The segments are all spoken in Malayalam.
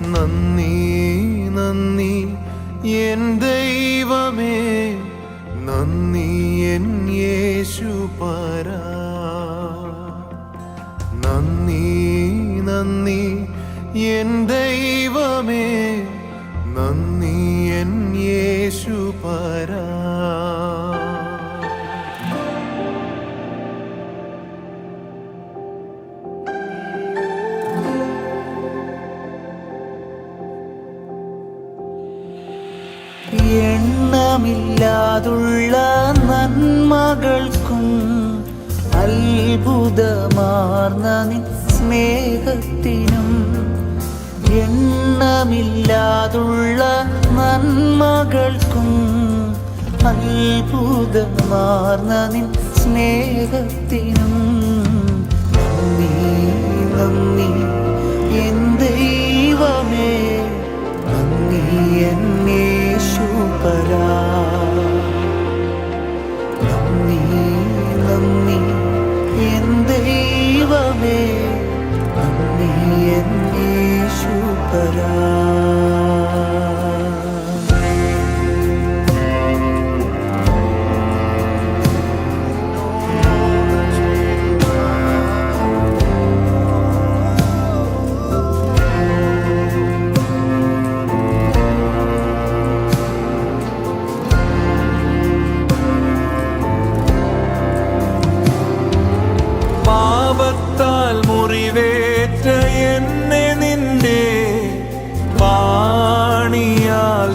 നന്ദി നന്ദി എൻ ദൈവമേ. നന്ദി എൻ യേശു പരാ. നന്ദി നന്ദി എൻ ദൈവമേ. നന്ദി എൻ യേശു പരാ. എണ്ണമില്ലാതുള്ള നന്മകൾക്കും അത്ഭുതമാർന്ന സ്നേഹത്തിനും എണ്ണമില്ലാതുള്ള നന്മകൾക്കും അത്ഭുതമാർന്ന സ്നേഹത്തിനും എന്നേശുപരാ നന്ദി എൻ ദൈവമേ. നന്ദി എന്നേശുപരാ പാപത്താൽ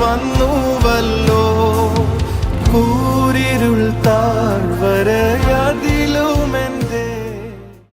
ദീപമായി